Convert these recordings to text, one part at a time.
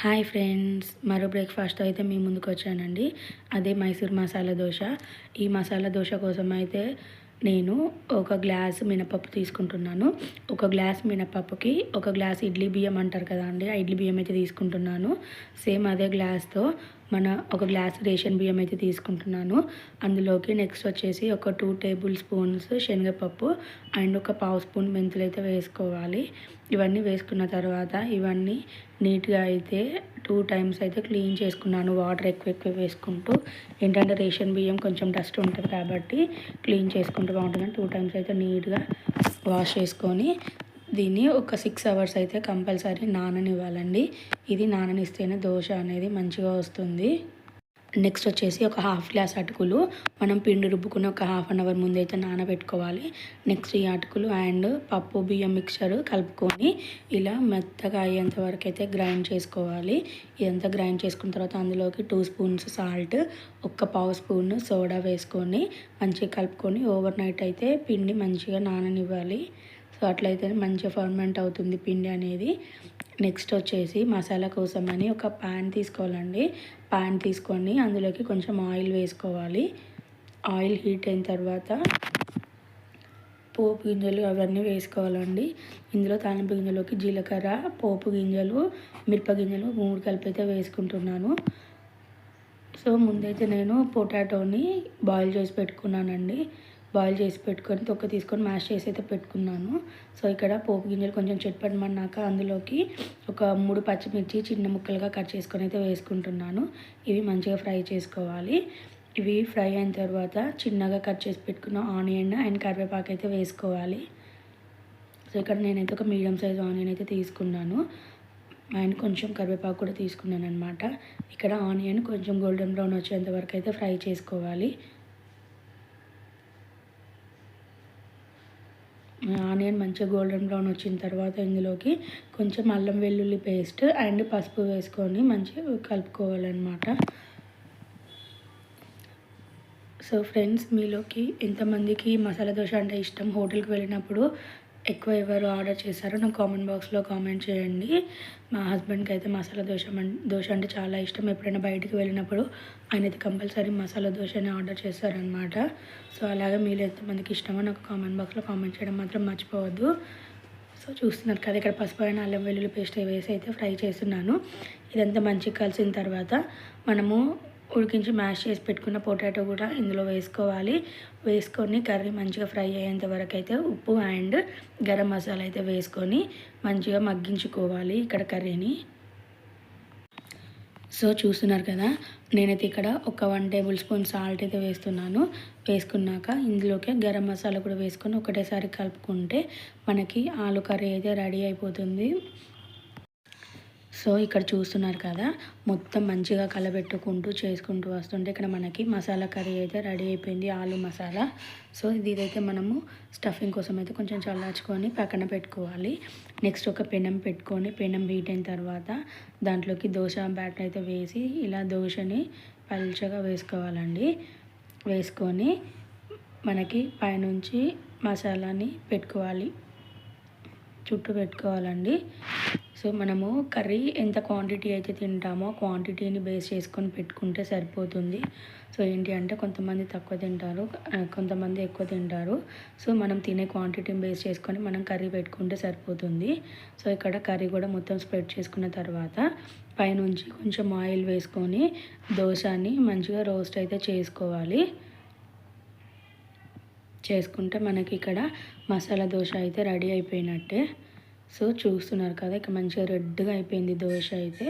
Hi friends మరో breakfast అయితే మీ ముందుకు వచ్చానండి. అదే మైసూర్ మసాలా దోశ. ఈ మసాలా దోశ కోసం అయితే నేను ఒక గ్లాస్ మినపప్పు తీసుకుంటున్నాను. ఒక గ్లాస్ మినపప్పుకి ఒక గ్లాస్ ఇడ్లీ బియ్యం అంటారు కదా అండి ఆ ఇడ్లీ బియ్యం అయితే తీసుకుంటున్నాను. సేమ్ అదే గ్లాస్తో మన ఒక గ్లాస్ రేషన్ బియ్యం అయితే తీసుకుంటున్నాను. అందులోకి నెక్స్ట్ వచ్చేసి ఒక టూ టేబుల్ స్పూన్స్ శనగపప్పు అండ్ ఒక పావు స్పూన్ మెంతులు అయితే వేసుకోవాలి. ఇవన్నీ వేసుకున్న తర్వాత ఇవన్నీ నీట్గా అయితే టూ టైమ్స్ అయితే క్లీన్ చేసుకున్నాను వాటర్ ఎక్కువ ఎక్కువ వేసుకుంటూ. ఏంటంటే రేషన్ బియ్యం కొంచెం డస్ట్ ఉంటుంది కాబట్టి క్లీన్ చేసుకుంటూ బాగుంటుందని టూ టైమ్స్ అయితే నీట్గా వాష్ చేసుకొని దీన్ని ఒక సిక్స్ అవర్స్ అయితే కంపల్సరీ నాననివ్వాలండి. ఇది నాననిస్తేనే దోశ అనేది మంచిగా వస్తుంది. నెక్స్ట్ వచ్చేసి ఒక హాఫ్ గ్లాస్ అటుకులు. మనం పిండి రుబ్బుకుని ఒక హాఫ్ అన్ అవర్ ముందు అయితే నానబెట్టుకోవాలి. నెక్స్ట్ ఈ అటుకులు అండ్ పప్పు బియ్యం మిక్చర్ కలుపుకొని ఇలా మెత్తగా అయ్యేంత వరకు అయితే గ్రైండ్ చేసుకోవాలి. ఇదంతా గ్రైండ్ చేసుకున్న తర్వాత అందులోకి టూ స్పూన్స్ సాల్ట్ ఒక్క పావు స్పూన్ సోడా వేసుకొని మంచిగా కలుపుకొని ఓవర్ నైట్ అయితే పిండి మంచిగా నాననివ్వాలి. సో అట్లయితే మంచిగా ఫర్మెంట్ అవుతుంది పిండి అనేది. నెక్స్ట్ వచ్చేసి మసాలా కోసం అని ఒక ప్యాన్ తీసుకోవాలండి. ప్యాన్ తీసుకొని అందులోకి కొంచెం ఆయిల్ వేసుకోవాలి. ఆయిల్ హీట్ అయిన తర్వాత పోపు గింజలు అవన్నీ వేసుకోవాలండి. ఇందులో తాలింపు గింజలోకి జీలకర్ర పోపు గింజలు మిరప గింజలు మూడు కలిపి అయితే వేసుకుంటున్నాను. సో ముందైతే నేను పొటాటోని బాయిల్ చేసి పెట్టుకున్నానండి. బాయిల్ చేసి పెట్టుకొని తొక్క తీసుకొని మ్యాష్ చేసి అయితే పెట్టుకున్నాను. సో ఇక్కడ పోపు గింజలు కొంచెం చెట్పడమన్నాక అందులోకి ఒక మూడు పచ్చిమిర్చి చిన్న ముక్కలుగా కట్ చేసుకొని అయితే వేసుకుంటున్నాను. ఇవి మంచిగా ఫ్రై చేసుకోవాలి. ఇవి ఫ్రై అయిన తర్వాత చిన్నగా కట్ చేసి పెట్టుకున్న ఆనియన్ అండ్ కరివేపాకు అయితే వేసుకోవాలి. సో ఇక్కడ నేనైతే ఒక మీడియం సైజ్ ఆనియన్ అయితే తీసుకున్నాను. అండ్ కొంచెం కరివేపాకు కూడా తీసుకున్నాను అనమాట ఇక్కడ ఆనియన్ కొంచెం గోల్డెన్ బ్రౌన్ వచ్చేంత వరకు అయితే ఫ్రై చేసుకోవాలి. ఆనియన్ మంచిగా గోల్డెన్ బ్రౌన్ వచ్చిన తర్వాత ఇందులోకి కొంచెం అల్లం వెల్లుల్లి పేస్ట్ అండ్ పసుపు వేసుకొని మంచిగా కలుపుకోవాలన్నమాట. సో ఫ్రెండ్స్ మీలోకి ఎంతమందికి మసాలా దోశ అంటే ఇష్టం? హోటల్కి వెళ్ళినప్పుడు ఎక్కువ ఎవరు ఆర్డర్ చేశారో నాకు కామెంట్ బాక్స్లో కామెంట్ చేయండి. మా హస్బెండ్కి అయితే మసాలా దోశ దోశ అంటే చాలా ఇష్టం. ఎప్పుడైనా బయటికి వెళ్ళినప్పుడు ఆయన అయితే కంపల్సరీ మసాలా దోశని ఆర్డర్ చేస్తారనమాట సో అలాగే మీరు ఎంతమందికి ఇష్టమో నాకు కామెంట్ బాక్స్లో కామెంట్ చేయడం మాత్రం మర్చిపోవద్దు. సో చూస్తున్నారు కదా ఇక్కడ పసుపు అయిన అల్లం వెల్లుల్లి పేస్ట్ వేసి అయితే ఫ్రై చేస్తున్నాను. ఇదంతా మంచిగా కలిసిన తర్వాత మనము ఉడికించి మ్యాష్ చేసి పెట్టుకున్న పొటాటో కూడా ఇందులో వేసుకోవాలి. వేసుకొని కర్రీ మంచిగా ఫ్రై అయ్యేంత వరకు అయితే ఉప్పు అండ్ గరం మసాలా అయితే వేసుకొని మంచిగా మగ్గించుకోవాలి ఇక్కడ కర్రీని. సో చూస్తున్నారు కదా నేనైతే ఇక్కడ ఒక వన్ టేబుల్ స్పూన్ సాల్ట్ అయితే వేస్తున్నాను. వేసుకున్నాక ఇందులోకి గరం మసాలా కూడా వేసుకొని ఒకటేసారి కలుపుకుంటే మనకి ఆలు కర్రీ అయితే రెడీ అయిపోతుంది. సో ఇక్కడ చూస్తున్నారు కదా మొత్తం మంచిగా కలబెట్టుకుంటూ చేసుకుంటూ వస్తుంటే ఇక్కడ మనకి మసాలా కర్రీ అయితే రెడీ అయిపోయింది ఆలు మసాలా. సో ఇది ఇదైతే మనము స్టఫింగ్ కోసం అయితే కొంచెం చల్లార్చుకొని పక్కన పెట్టుకోవాలి. నెక్స్ట్ ఒక పెనం పెట్టుకొని పెనం హీట్ అయిన తర్వాత దాంట్లోకి దోశ బ్యాటర్ అయితే వేసి ఇలా దోశని పల్చగా వేసుకోవాలండి. వేసుకొని మనకి పైనుంచి మసాలాని పెట్టుకోవాలి. చుట్టూ పెట్టుకోవాలండి. సో మనము కర్రీ ఎంత క్వాంటిటీ అయితే తింటామో క్వాంటిటీని బేస్ చేసుకొని పెట్టుకుంటే సరిపోతుంది. సో ఏంటి అంటే కొంతమంది తక్కువ తింటారు కొంతమంది ఎక్కువ తింటారు. సో మనం తినే క్వాంటిటీని బేస్ చేసుకొని మనం కర్రీ పెట్టుకుంటే సరిపోతుంది. సో ఇక్కడ కర్రీ కూడా మొత్తం స్ప్రెడ్ చేసుకున్న తర్వాత పైనుంచి కొంచెం ఆయిల్ వేసుకొని దోశని మంచిగా రోస్ట్ అయితే చేసుకోవాలి. చేసుకుంటే మనకి ఇక్కడ మసాలా దోశ అయితే రెడీ అయిపోయినట్టే. సో చూస్తున్నారు కదా ఇక మంచిగా రెడ్గా అయిపోయింది దోశ అయితే.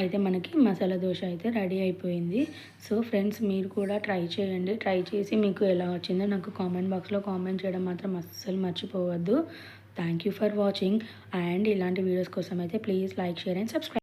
అయితే మనకి మసాలా దోశ అయితే రెడీ అయిపోయింది. సో ఫ్రెండ్స్ మీరు కూడా ట్రై చేయండి. ట్రై చేసి మీకు ఎలా వచ్చిందో నాకు కామెంట్ బాక్స్లో కామెంట్ చేయడం మాత్రం అస్సలు మర్చిపోవద్దు. Thank you for watching and ఇలాంటి వీడియోస్ కోసం అయితే please like share and subscribe